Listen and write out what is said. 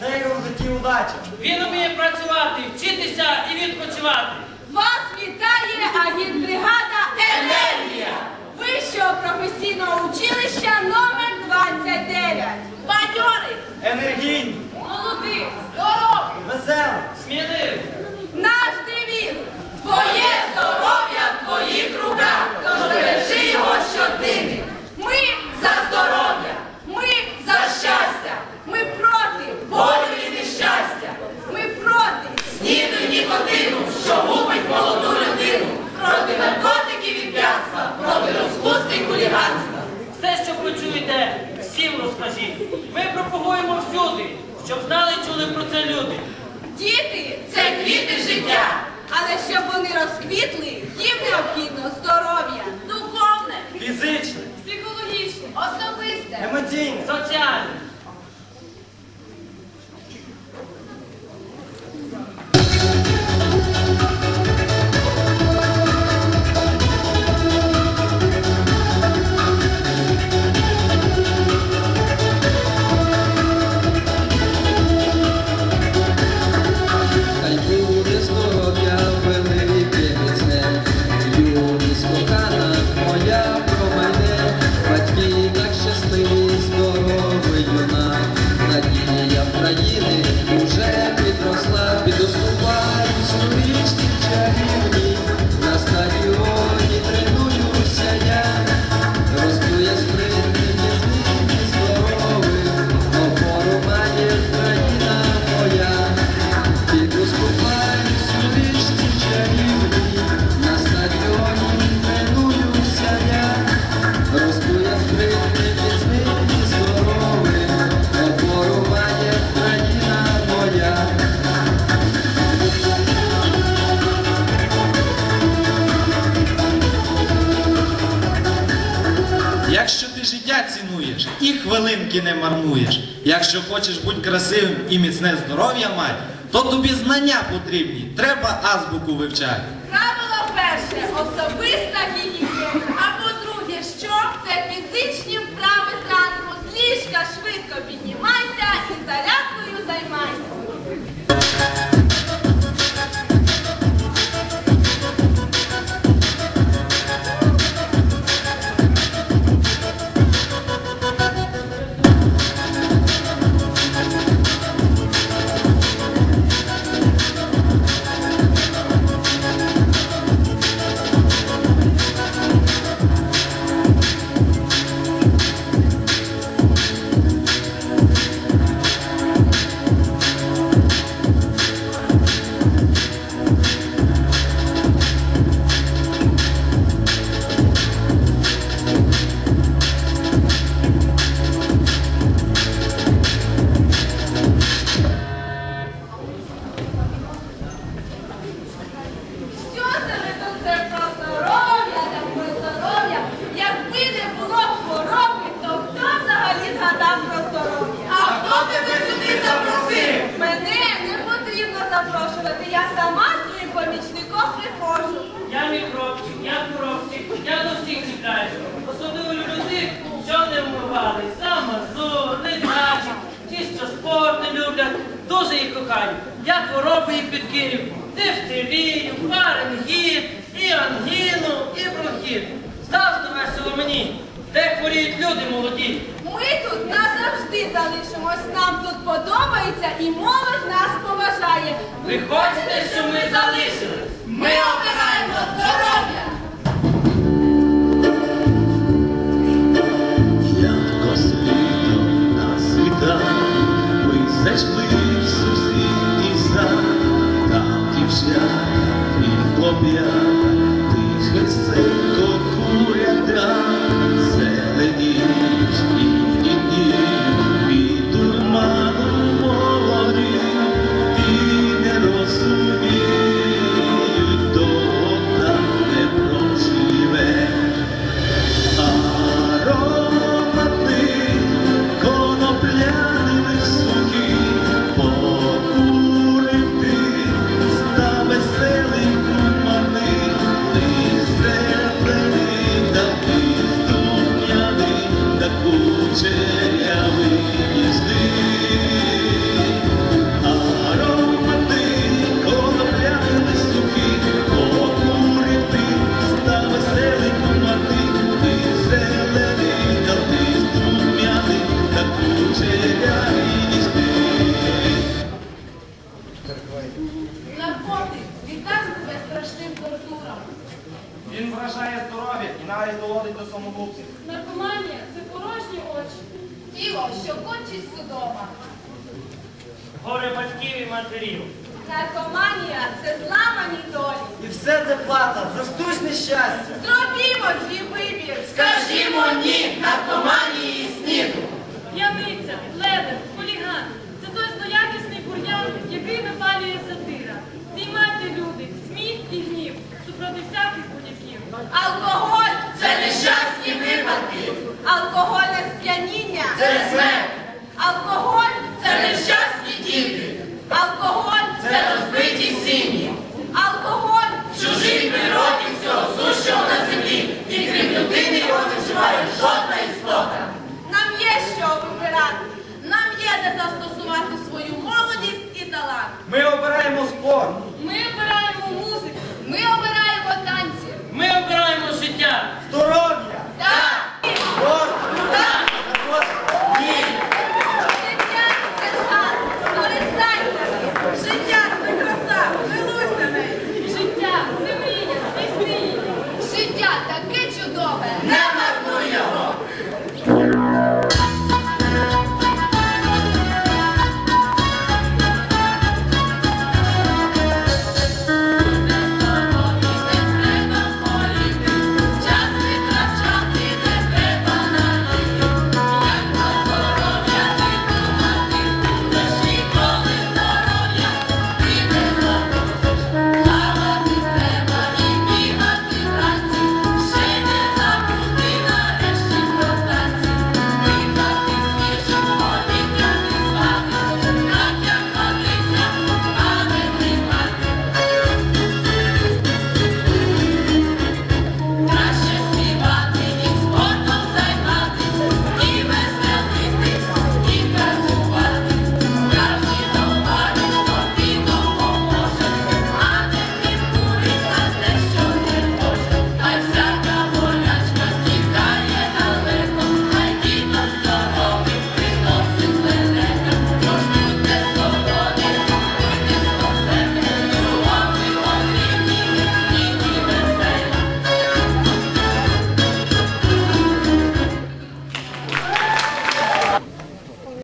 Дай йому в житті удачі. Він вміє працювати, вчитися і відпочивати. Вас вітає агітбригада Енергія Вищого професійного училища номер 29. Бадьорий, Енергійний, Молодий, здоровий. веселий. Сміливий. Ми пропагуємо всюди, щоб знали і чули про це люди. Діти це квіти життя, але щоб вони розквітли, їм необхідно здоров'я, духовне. фізичне, психологічне, особисте. емоційне, Соціальний. Цінуєш і хвилинки не марнуєш, якщо хочеш бути красивим і міцне здоров'я мати, то тобі знання потрібні, треба азбуку вивчати. Правило перше. Особиста кохаю. Я хвороби їх підкинув. Дифтерію, фаренгіт, і ангіну, і бронхіт. Завжди весело мені, де хворіють люди молоді. Ми тут назавжди залишимось. Нам тут подобається і молодь нас поважає. Ви хочете, щоб ми залишились? Ми обираємо здоров'я! Ярко світом на світа, ми зайшли в сад, там дівчат і хлоп'я, тих курять кокуря зеленіють Він вражає здоров'я і навіть доводить до самогубців. Наркоманія це порожні очі. Тіло, що кончить судома. Горе батьків і матерів. Наркоманія це зламані долі. І все це плата за штучне щастя. Зробімо свій вибір. Скажімо ні наркоманії і сніду.